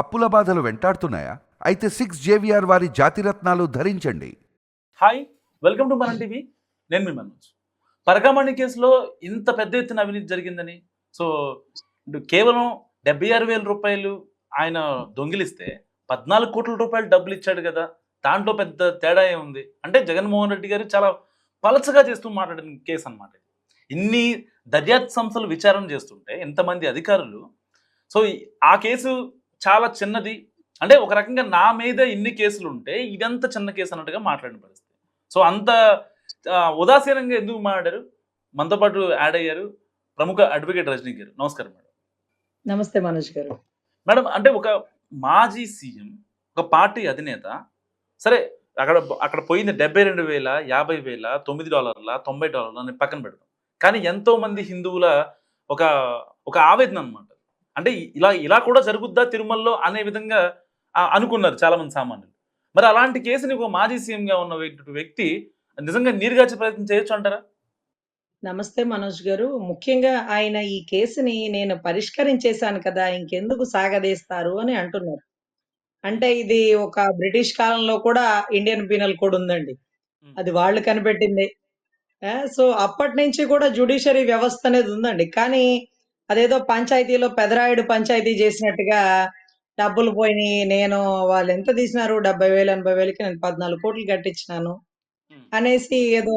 అప్పుల బాధలు వెంటాడుతున్నాయా? అయితే సిక్స్ జేవిఆర్ వారి జాతిరత్నాలు ధరించండి. హాయ్ వెల్కమ్ టు మన టీవీ నేను మీ మనోజ్. పరకామణి కేసులో ఇంత పెద్ద ఎత్తున అవినీతి జరిగిందని సో కేవలం డెబ్బై ఆరు వేల రూపాయలు ఆయన దొంగిలిస్తే పద్నాలుగు కోట్ల రూపాయలు డబ్బులు ఇచ్చాడు కదా దాంట్లో పెద్ద తేడా ఏముంది? అంటే జగన్మోహన్ రెడ్డి గారు చాలా పలచగా చేస్తూ మాట్లాడిన కేసు అనమాట ఇన్ని దర్యాప్తు సంస్థలు విచారణ చేస్తుంటే ఇంతమంది అధికారులు సో ఆ కేసు చాలా చిన్నది. అంటే ఒక రకంగా నా మీద ఇన్ని కేసులు ఉంటే ఇదంత చిన్న కేసు అన్నట్టుగా మాట్లాడిన పరిస్థితి. సో అంత ఉదాసీనంగా ఎందుకు మాట్లాడారు? మనతో పాటు యాడ్ అయ్యారు ప్రముఖ అడ్వకేట్ రజనీ గారు. నమస్కారం మేడం. నమస్తే మనోజ్ గారు. మేడం అంటే ఒక మాజీ సీఎం ఒక పార్టీ అధినేత సరే అక్కడ అక్కడ పోయింది డెబ్బై రెండు వేల యాభై వేల తొమ్మిది డాలర్ల తొంభై డాలర్ల అని పక్కన పెడతాం. కానీ ఎంతో మంది హిందువుల ఒక ఒక ఆవేదన అనమాట అంటే ఇలా ఇలా కూడా జరుగుద్దా తిరుమలలో అనే విధంగా అనుకున్నారు చాలా మంది సామాన్యులు. మరి అలాంటి కేసుని ఒక మాజీ సీఎంగా ఉన్న వ్యక్తి- నిజంగా నీరుగార్చే ప్రయత్నం చేయొచ్చు అంటారా? నమస్తే మనోజ్ గారు. ముఖ్యంగా ఆయన ఈ కేసుని నేను పరిష్కరించేశాను కదా ఇంకెందుకు సాగదీస్తారు అని అంటున్నారు. అంటే ఇది ఒక బ్రిటిష్ కాలంలో కూడా ఇండియన్ పీనల్ కోడ్ ఉందండి. అది వాళ్ళు కనిపెట్టింది. సో అప్పటి నుంచి కూడా జ్యుడిషియరీ వ్యవస్థ అనేది ఉందండి. కానీ అదేదో పంచాయతీలో పెదరాయుడు పంచాయతీ చేసినట్టుగా డబ్బులు పోయినాయి నేను వాళ్ళు ఎంత తీసినారు? డెబ్బై వేలు ఎనభై వేలకి నేను పద్నాలుగు కోట్లు కట్టించినాను అనేసి ఏదో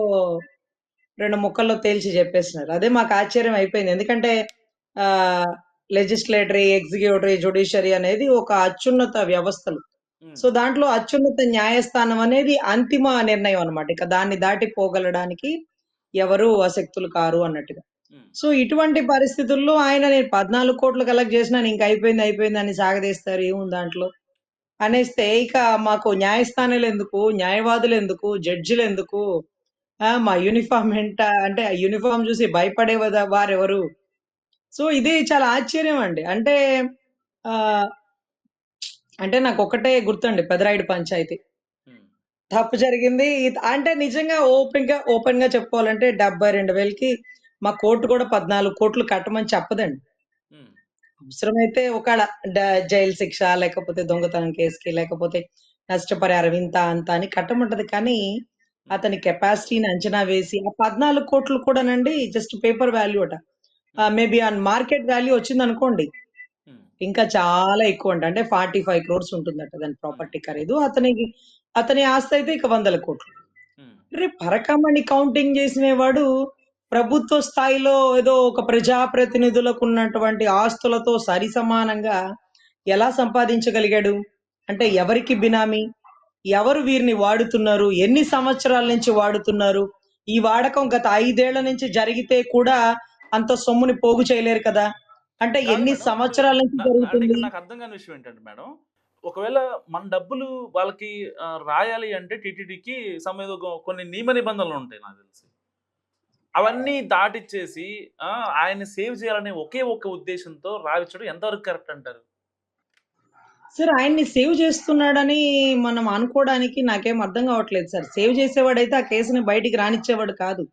రెండు ముక్కల్లో తేల్చి చెప్పేసినారు. అదే మాకు ఆశ్చర్యం అయిపోయింది. ఎందుకంటే ఆ లెజిస్లేటరీ ఎగ్జిక్యూటివ్ జుడిషియరీ అనేది ఒక అత్యున్నత వ్యవస్థలు. సో దాంట్లో అత్యున్నత న్యాయస్థానం అనేది అంతిమ నిర్ణయం అన్నమాట. ఇక దాన్ని దాటి పోగలడానికి ఎవరు అసక్తులు కారు అన్నట్టుగా. సో ఇటువంటి పరిస్థితుల్లో ఆయన నేను పద్నాలుగు కోట్లు కలెక్ట్ చేసినా ఇంక అయిపోయింది అయిపోయింది అని సాగదీస్తారు ఏముంది దాంట్లో? అనేస్తే ఇక మాకు న్యాయస్థానాలు ఎందుకు? న్యాయవాదులు ఎందుకు? జడ్జిలు ఎందుకు? ఆ, మా యూనిఫామ్ ఏంట? అంటే ఆ యూనిఫామ్ చూసి భయపడే వారెవరు? సో ఇది చాలా ఆశ్చర్యం అండి. అంటే ఆ అంటే నాకు ఒకటే గుర్తండి పెదరాయుడు పంచాయతీ. తప్పు జరిగింది. అంటే నిజంగా ఓపెన్గా ఓపెన్గా చెప్పుకోవాలంటే డెబ్బై రెండు వేలకి మా కోర్టు కూడా పద్నాలుగు కోట్లు కట్టమని చెప్పదండి. అవసరమైతే డ- జైలు శిక్ష లేకపోతే దొంగతనం కేసుకి లేకపోతే నష్టపరిహారం ఇంత అంత అని కట్టమంటది. కానీ అతని కెపాసిటీని అంచనా వేసి ఆ పద్నాలుగు కోట్లు కూడానండి జస్ట్ పేపర్ వాల్యూ అట. మేబీ ఆ మార్కెట్ వాల్యూ వచ్చింది అనుకోండి ఇంకా చాలా ఎక్కువ అంట. అంటే ఫార్టీ ఫైవ్ క్రోర్స్ ఉంటుందట దాని ప్రాపర్టీ ఖరీదు. అతనికి అతని ఆస్తి అయితే ఇక వందల కోట్లు. రే పరకమణి కౌంటింగ్ చేసిన వాడు ప్రభుత్వ స్థాయిలో ఏదో ఒక ప్రజాప్రతినిధులకు ఉన్నటువంటి ఆస్తులతో సరి సమానంగా ఎలా సంపాదించగలిగాడు? అంటే ఎవరికి బినామీ? ఎవరు వీరిని వాడుతున్నారు? ఎన్ని సంవత్సరాల నుంచి వాడుతున్నారు? ఈ వాడకం గత ఐదేళ్ళ నుంచి జరిగితే కూడా అంత సొమ్ముని పోగు చేయలేరు కదా. అంటే ఎన్ని సంవత్సరాల నుంచి జరుగుతుంది? నాకు అర్థం కాని విషయం ఏంటంటే మేడం ఒకవేళ మన డబ్బులు వాళ్ళకి రాయాలి అంటే టీటీడీకి సమ ఏదో కొ- కొన్ని నియమ నిబంధనలు ఉంటాయి నాకు తెలిసి. అవన్నీ దాటిచ్చేసి ఆ, ఆయన్ని సేవ్ చేయాలనే ఒకే ఒక్క ఉద్దేశంతో రావించడం ఎంతవరకు కరెక్ట్ అంటారు? సార్ ఆయన్ని సేవ్ చేస్తున్నాడని మనం అనుకోవడానికి నాకేం అర్థం కావట్లేదు సార్. సేవ్ చేసేవాడైతే ఆ కేసుని బయటికి రానిచ్చేవాడు కాదు.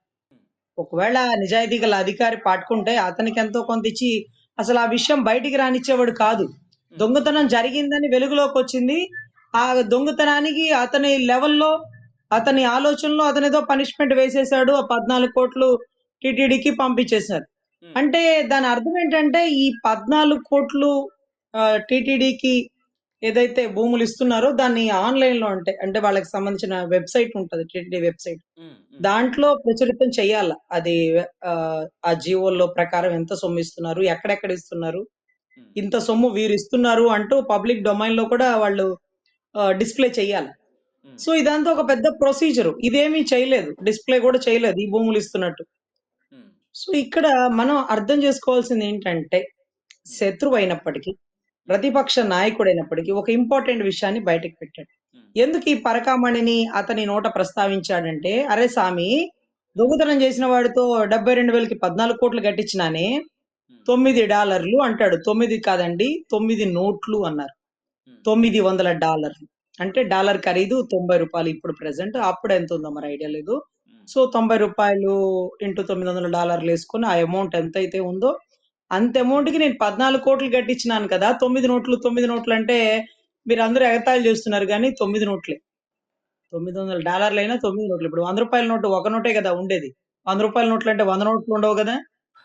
ఒకవేళ నిజాయితీ గల అధికారి పట్టుకుంటే అతనికి ఎంతో కొంత ఇచ్చి అసలు ఆ విషయం బయటికి రానిచ్చేవాడు కాదు. దొంగతనం జరిగిందని వెలుగులోకి వచ్చింది. ఆ దొంగతనానికి అతని లెవెల్లో అతని ఆలోచనలో అతను ఏదో పనిష్మెంట్ వేసేసాడు ఆ పద్నాలుగు కోట్లు టిటిడికి పంపించేశారు. అంటే దాని అర్థం ఏంటంటే ఈ పద్నాలుగు కోట్లు టిటిడికి ఏదైతే భూములు ఇస్తున్నారో దాన్ని ఆన్లైన్లో అంటే అంటే వాళ్ళకి సంబంధించిన వెబ్సైట్ ఉంటది టిటిడి వెబ్సైట్. దాంట్లో ప్రచురితం చేయాల. అది ఆ, జీవోల్లో ప్రకారం ఎంత సొమ్ము ఇస్తున్నారు ఎక్కడెక్కడ ఇస్తున్నారు ఇంత సొమ్ము వీరు ఇస్తున్నారు అంటూ పబ్లిక్ డొమైన్లో కూడా వాళ్ళు డిస్ప్లే చేయాలి. సో ఇదంతా ఒక పెద్ద ప్రొసీజర్. ఇదేమీ చేయలేదు. డిస్ప్లే కూడా చేయలేదు. ఈ భూములు ఇస్తున్నట్టు. ఉమ్, సో ఇక్కడ మనం అర్థం చేసుకోవాల్సింది ఏంటంటే శత్రువు అయినప్పటికీ ప్రతిపక్ష నాయకుడైనప్పటికీ ఒక ఇంపార్టెంట్ విషయాన్ని బయటకు పెట్టాడు. ఎందుకు ఈ పరకామణిని అతని నోట ప్రస్తావించాడంటే అరే స్వామి దొంగతనం చేసిన వాడితో డెబ్బై రెండు వేలకి పద్నాలుగు కోట్లు కట్టించినానే తొమ్మిది డాలర్లు అంటాడు. తొమ్మిది కాదండి తొమ్మిది నోట్లు అన్నారు. తొమ్మిది వందల డాలర్లు. అంటే డాలర్ ఖరీదు తొంభై రూపాయలు ఇప్పుడు ప్రెసెంట్ అప్పుడు ఎంత ఉందో మరి ఐడియా లేదు సో తొంభై రూపాయలు ఇంటూ తొమ్మిది వందల డాలర్లు వేసుకొని ఆ అమౌంట్ ఎంత అయితే ఉందో అంత అమౌంట్‌కి నేను 14,00,00,000 కట్టించినాను కదా! 9 నోట్లు, 9 నోట్లు అంటే మీరందరూ ఎగతాళి చేస్తున్నారు గానీ 9 నోట్లే. 900 డాలర్లైనా 9 నోట్లు. ఇప్పుడు రూ. 100 నోటు ఒక నోటే కదా ఉండేది. రూ. 100 నోట్లంటే 100 నోట్లు ఉండవు గదా!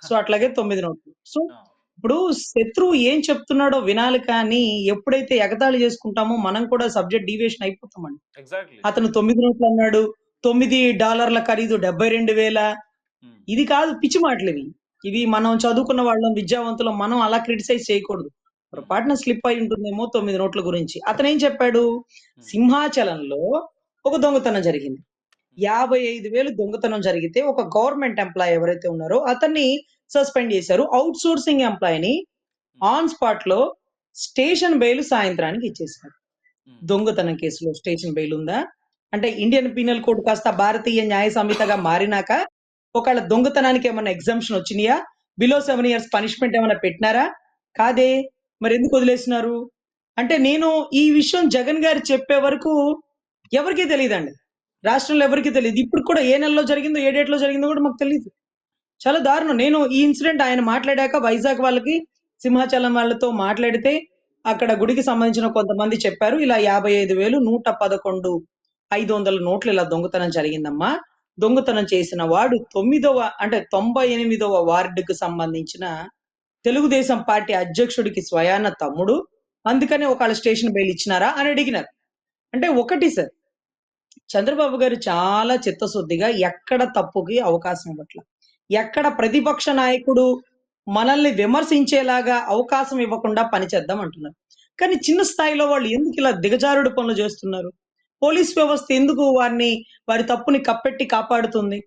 సో, అట్లాగే 9 నోట్లు. సో! ఇప్పుడు శత్రువు ఏం చెప్తున్నాడో వినాలి కానీ, ఎప్పుడైతే ఎగతాళి చేసుకుంటామో మనం కూడా సబ్జెక్ట్ డీవియేషన్ అయిపోతామండి. అతను 9 నోట్లు అన్నాడు. 9 డాలర్ల ఖరీదు 72,000 హ్మ్. ఇది కాదు పిచ్చి మాటలివి. ఇవి మనం చదువుకున్న వాళ్ళం, విద్యావంతులం మనం అలా క్రిటిసైజ్ చేయకూడదు. పొరపాటున స్లిప్ అయి ఉంటుందేమో 9 నోట్ల గురించి. అతనేం చెప్పాడు? హ్మ్. సింహాచలంలో ఒక దొంగతనం జరిగింది. 55,000 దొంగతనం జరిగితే ఒక గవర్నమెంట్ ఎంప్లాయీ ఎవరైతే ఉన్నారో అతన్ని సస్పెండ్ చేశారు. ఔట్ సోర్సింగ్ ఎంప్లాయీని ఆన్ స్పాట్‌లో స్టేషన్ బెయిల్ సాయంత్రానికి ఇచ్చేసారు. హ్మ్. దొంగతనం కేసులో స్టేషన్ బెయిల్ ఉందా? అంటే ఇండియన్ పీనల్ కోడ్ కాస్త భారతీయ న్యాయ సంహితగా మారినాక ఒకవేళ దొంగతనానికి ఏమన్నా ఎగ్జంప్షన్ వచ్చినాయా? బిలో 7 ఇయర్స్ పనిష్మెంట్ ఏమన్నా పెట్టినారా? కాదే. మరెందుకు వదిలేసినారు? అంటే నేను ఈ విషయం జగన్ గారు చెప్పే వరకు ఎవరికీ తెలీదండి. రాష్ట్రంలో ఎవరికీ తెలీదు. ఇప్పుడు కూడా ఏ నెలలో జరిగిందో, ఏ డేట్‌లో జరిగిందో కూడా మాకు తెలీదు. చాలా దారుణం. నేను ఈ ఇన్సిడెంట్ ఆయన మాట్లాడాక వైజాగ్ వాళ్ళకి, సింహాచలం వాళ్ళతో మాట్లాడితే అక్కడ గుడికి సంబంధించిన కొంతమంది చెప్పారు. ఇలా 55,000 111 500 నోట్లు ఇలా దొంగతనం జరిగిందమ్మా. దొంగతనం చేసిన వాడు తొమ్మిదవ అంటే తొంభై ఎనిమిదవ వార్డుకు సంబంధించిన తెలుగుదేశం పార్టీ అధ్యక్షుడికి స్వయాన తమ్ముడు. అందుకనే ఒకళ్ళ స్టేషన్ బెయిల్ ఇచ్చినారా అని అడిగినారు. అంటే ఒకటి సార్. చంద్రబాబు గారు చాలా చిత్తశుద్ధిగా ఎక్కడ తప్పుకి అవకాశం ఇవ్వట్లా ఎక్కడ ప్రతిపక్ష నాయకుడు మనల్ని విమర్శించేలాగా అవకాశం ఇవ్వకుండా పనిచేద్దాం అంటున్నారు. కానీ చిన్న స్థాయిలో వాళ్ళు ఎందుకు ఇలా దిగజారుడు పనులు చేస్తున్నారు? పోలీస్ వ్యవస్థ ఎందుకు వారిని వారి తప్పుని కప్పెట్టి కాపాడుతుంది?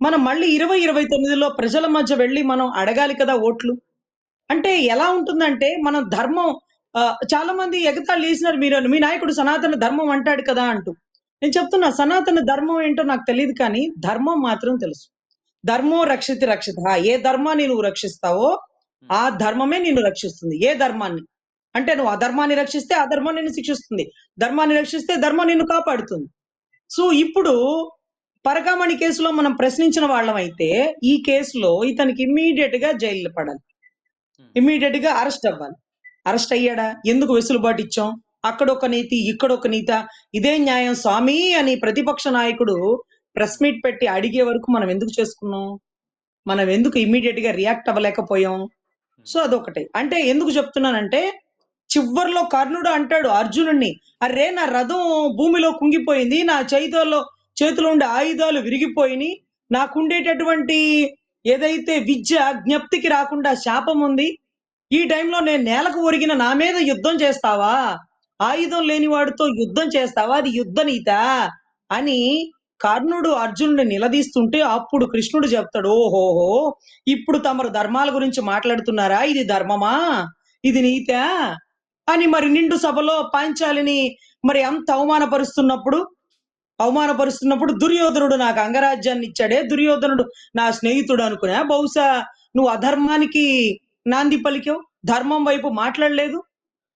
మనం మళ్ళీ 2029లో ప్రజల మధ్య వెళ్ళి మనం అడగాలి కదా ఓట్లు. అంటే ఎలా ఉంటుందంటే మనం ధర్మం చాలా మంది ఎగతాళి చేసినారు మీరు మీ నాయకుడు సనాతన ధర్మం అంటాడు కదా అంటూ. నేను చెప్తున్నా సనాతన ధర్మం ఏంటో నాకు తెలియదు కానీ ధర్మం మాత్రం తెలుసు. ధర్మో రక్షితి రక్షితః. ఏ ధర్మాన్ని నువ్వు రక్షిస్తావో ఆ ధర్మమే నిన్ను రక్షిస్తుంది. ఏ ధర్మాన్ని? అంటే నువ్వు అధర్మాన్ని రక్షిస్తే అధర్మం నిన్ను శిక్షిస్తుంది. ధర్మాన్ని రక్షిస్తే ధర్మం నిన్ను కాపాడుతుంది. సో ఇప్పుడు పరకామణి కేసులో మనం ప్రశ్నించిన వాళ్ళమైతే ఈ కేసులో ఇతనికి ఇమ్మీడియేట్‌గా జైలులో పడాలి. హ్మ్. ఇమ్మీడియేట్‌గా అరెస్ట్ అవ్వాలి. అరెస్ట్ అయ్యాడా? ఎందుకు వెసులుబాటు ఇచ్చాం? అక్కడొక నీతి, ఇక్కడొక నీత. ఇదే న్యాయం స్వామి అని ప్రతిపక్ష నాయకుడు ప్రెస్ మీట్ పెట్టి అడిగే వరకు మనం ఎందుకు చేసుకున్నాం? మనం ఎందుకు ఇమ్మీడియేట్‌గా రియాక్ట్ అవ్వలేకపోయాం? సో అదొకటి. అంటే ఎందుకు చెప్తున్నానంటే చివర్లో కర్ణుడు అంటాడు అర్జునుడిని, "అర్రే నా రథం భూమిలో కుంగిపోయింది. నా చేతుల్లో చేతిలో ఉండే ఆయుధాలు విరిగిపోయినియి. నాకుండేటటువంటి ఏదైతే విద్య జ్ఞప్తికి రాకుండా శాపం ఉంది. ఈ టైంలో నేను నేలకు ఒరిగిన నా మీద యుద్ధం చేస్తావా? ఆయుధం లేని వాడితో యుద్ధం చేస్తావా? అది యుద్ధ నీతా?" అని కర్ణుడు అర్జునుడిని నిలదీస్తుంటే అప్పుడు కృష్ణుడు చెప్తాడు, "ఓహోహో! ఇప్పుడు తమరు ధర్మాల గురించి మాట్లాడుతున్నారా? ఇది ధర్మమా? ఇది నీతా?" అని మరి నిండు సభలో పాంచాలిని మరి అంత అవమానపరుస్తున్నప్పుడు అవమానపరుస్తున్నప్పుడు దుర్యోధనుడు నాకు అంగరాజ్యాన్ని ఇచ్చాడే దుర్యోధనుడు నా స్నేహితుడు అనుకున్నా బహుశా నువ్వు అధర్మానికి నాంది పలికావు ధర్మం వైపు మాట్లాడలేదు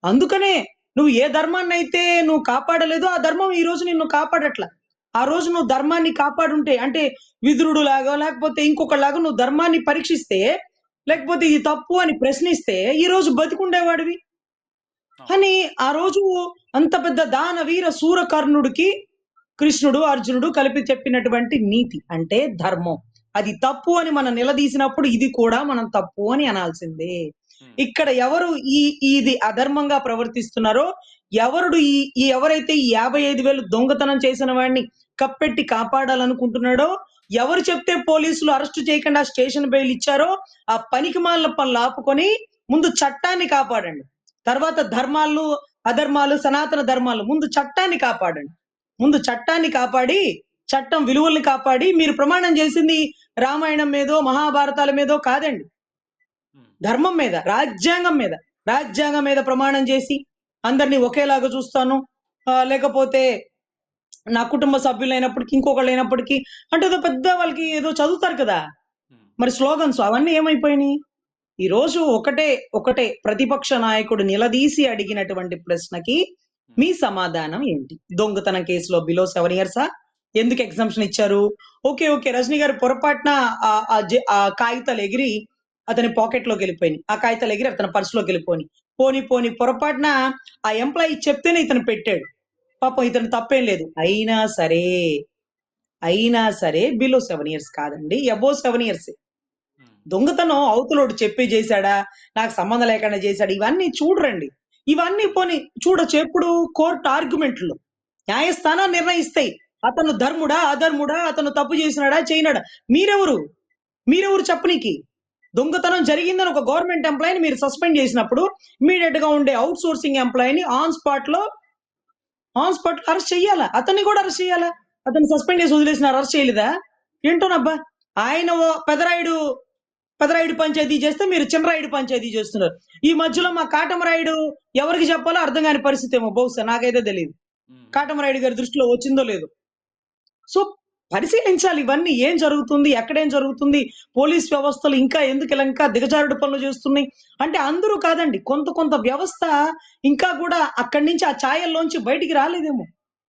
అందుకనే నువ్వు ఏ ధర్మాన్ని అయితే నువ్వు కాపాడలేదో ఆ ధర్మం ఈ రోజు నిన్ను కాపాడట్లా ఆ రోజు నువ్వు ధర్మాన్ని కాపాడుంటే అంటే విదురుడు లాగా లేకపోతే ఇంకొకలాగా నువ్వు ధర్మాన్ని పరీక్షిస్తే లేకపోతే ఇది తప్పు అని ప్రశ్నిస్తే ఈ రోజు బతికుండేవాడివి. అని ఆ రోజు అంత పెద్ద దాన వీర సూరకర్ణుడికి కృష్ణుడు అర్జునుడు కలిపి చెప్పినటువంటి నీతి అంటే ధర్మం. అది తప్పు అని మనం నిలదీసినప్పుడు ఇది కూడా మనం తప్పు అని అనాల్సిందే. ఇక్కడ ఎవరు ఈ ఇది అధర్మంగా ప్రవర్తిస్తున్నారో ఎవరుడు ఈ ఈ ఎవరైతే ఈ యాభై ఐదు వేలు దొంగతనం చేసిన వాడిని కప్పెట్టి కాపాడాలనుకుంటున్నాడో ఎవరు చెప్తే పోలీసులు అరెస్టు చేయకుండా స్టేషన్ బెయిల్ ఇచ్చారో ఆ పనికి మాలిన పనులు ఆపుకొని ముందు చట్టాన్ని కాపాడండి. తర్వాత ధర్మాలు అధర్మాలు సనాతన ధర్మాలు ముందు చట్టాన్ని కాపాడండి. ముందు చట్టాన్ని కాపాడి చట్టం విలువల్ని కాపాడి మీరు ప్రమాణం చేసింది రామాయణం మీదో మహాభారతాల మీదో కాదండి. ధర్మం మీద రాజ్యాంగం మీద రాజ్యాంగం మీద ప్రమాణం చేసి అందరినీ ఒకేలాగా చూస్తాను. లేకపోతే నా కుటుంబ సభ్యులైనప్పటికీ ఇంకొకళ్ళు అయినప్పటికీ అంటే ఏదో పెద్ద వాళ్ళకి ఏదో చదువుతారు కదా. మరి స్లోగన్స్ అవన్నీ ఏమైపోయినాయి? ఈ రోజు ఒకటే ఒకటే ప్రతిపక్ష నాయకుడు నిలదీసి అడిగినటువంటి ప్రశ్నకి మీ సమాధానం ఏంటి? దొంగతనం కేసులో బిలో సెవెన్ ఇయర్సా? ఎందుకు ఎగ్జామ్షన్ ఇచ్చారు? ఓకే ఓకే రజనీ గారు పొరపాటున ఆ- ఆ జె- ఆ కాగితాలు ఎగిరి అతని పాకెట్లోకి వెళ్ళిపోయినాయి. ఆ కాగితాలు ఎగిరి అతని పర్సులోకి వెళ్ళిపోయి పోని పోని పొరపాటున ఆ ఎంప్లాయీ చెప్తేనే ఇతను పెట్టాడు. పాపం ఇతను తప్పేం లేదు. అయినా సరే అయినా సరే బిలో సెవెన్ ఇయర్స్ కాదండి అబో సెవెన్ ఇయర్స్. దొంగతనం అవతలోడు చెప్పి చేశాడా నాకు సంబంధం లేకుండా చేశాడు ఇవన్నీ చూడరండి. ఇవన్నీ పోని చూడొచ్చు ఎప్పుడు కోర్టు ఆర్గ్యుమెంట్లు. న్యాయస్థానం నిర్ణయిస్తాయి. అతను ధర్ముడా అధర్ముడా అతను తప్పు చేసినాడా చేయనాడా? మీరెవరు? మీరెవరు చెప్పనీకి? దొంగతనం జరిగిందని ఒక గవర్నమెంట్ ఎంప్లాయీని మీరు సస్పెండ్ చేసినప్పుడు ఇమీడియట్గా ఉండే అవుట్ సోర్సింగ్ ఎంప్లాయీని ఆన్ స్పాట్లో ఆన్ స్పాట్ అరెస్ట్ చెయ్యాలా? అతన్ని కూడా అరెస్ట్ చేయాలా అతన్ని సస్పెండ్ చేసి వదిలేసిన అరెస్ట్ చేయలేదా? ఏంటోనబ్బా? ఆయన ఓ పెదరాయుడు పెదరాయుడు పంచాయతీ చేస్తే మీరు చిన్నరాయుడు పంచాయతీ చేస్తున్నారు. ఈ మధ్యలో మా కాటమరాయుడు ఎవరికి చెప్పాలో అర్థం కాని పరిస్థితి ఏమో బహుశా నాకైతే తెలియదు కాటమరాయుడు గారి దృష్టిలో వచ్చిందో లేదో. సో పరిశీలించాలి ఇవన్నీ ఏం జరుగుతుంది ఎక్కడేం జరుగుతుంది పోలీస్ వ్యవస్థలు ఇంకా ఎందుకు ఇలా ఇంకా దిగజారుడు పనులు చేస్తున్నాయి? అంటే అందరూ కాదండి కొంత కొంత వ్యవస్థ ఇంకా కూడా అక్కడి నుంచి ఆ ఛాయల్లోంచి బయటికి రాలేదేమో.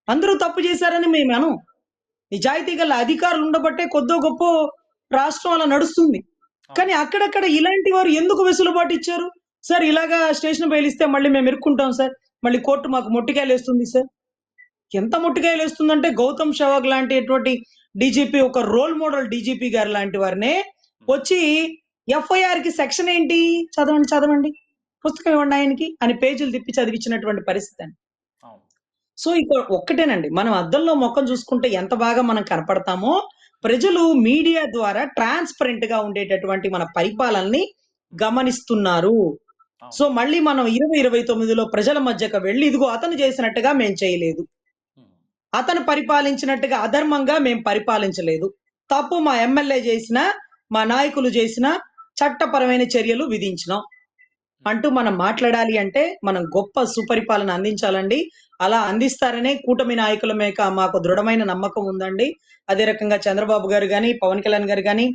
అందరూ తప్పు చేశారని మేము అనం. నిజాయితీ గల అధికారులు ఉండబట్టే కొద్దో గొప్ప రాష్ట్రం అలా నడుస్తుంది. కానీ అక్కడక్కడ ఇలాంటి వారు ఎందుకు వెసులుబాటు ఇచ్చారు? సార్ ఇలాగా స్టేషన్ బయలు ఇస్తే మళ్ళీ మేము ఇరుక్కుంటాం సార్. మళ్ళీ కోర్టు మాకు మొట్టికాయలు వేస్తుంది సార్. ఎంత మొట్టికాయలు వేస్తుందంటే గౌతమ్ షవాగ్ లాంటి డీజీపీ ఒక రోల్ మోడల్ డీజీపీ గారు లాంటి వారినే వచ్చి ఎఫ్ఐఆర్కి సెక్షన్ ఏంటి? చదవండి చదవండి. పుస్తకం ఇవ్వండి ఆయనకి అని పేజీలు తిప్పి చదివించినటువంటి పరిస్థితి అండి. సో ఇక ఒక్కటేనండి. మనం అద్దంలో మొక్కం చూసుకుంటే ఎంత బాగా మనం కనపడతామో ప్రజలు మీడియా ద్వారా ట్రాన్స్పరెంట్గా ఉండేటటువంటి మన పరిపాలనని గమనిస్తున్నారు. సో మళ్ళీ మనం ఇరవై ఇరవై తొమ్మిదిలో ప్రజల మధ్యకు వెళ్ళి ఇదిగో అతను చేసినట్టుగా మేము చేయలేదు. అతను పరిపాలించినట్టుగా అధర్మంగా మేము పరిపాలించలేదు. తప్పు మా ఎమ్మెల్యే చేసిన మా నాయకులు చేసిన చట్టపరమైన చర్యలు విధించినాం. అంటూ మనం మాట్లాడాలి అంటే మనం గొప్ప సుపరిపాలన అందించాలండి. అలా అందిస్తారనే కూటమి నాయకుల మేక మాకు దృఢమైన నమ్మకం ఉందండి. అదే రకంగా చంద్రబాబు గారు కానీ పవన్ కళ్యాణ్ గారు కానీ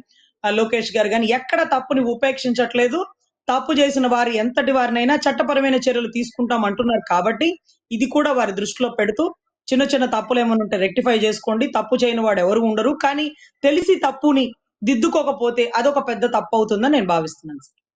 లోకేష్ గారు కానీ ఎక్కడ తప్పుని ఉపేక్షించట్లేదు. తప్పు చేసిన వారు ఎంతటి వారినైనా చట్టపరమైన చర్యలు తీసుకుంటాం అంటున్నారు కాబట్టి ఇది కూడా వారి దృష్టిలో పెడుతూ చిన్న చిన్న తప్పులు ఏమైనా ఉంటే రెక్టిఫై చేసుకోండి. తప్పు చేయని వాడు ఎవరు ఉండరు. కానీ తెలిసి తప్పుని దిద్దుకోకపోతే అదొక పెద్ద తప్పు అవుతుందని నేను భావిస్తున్నాను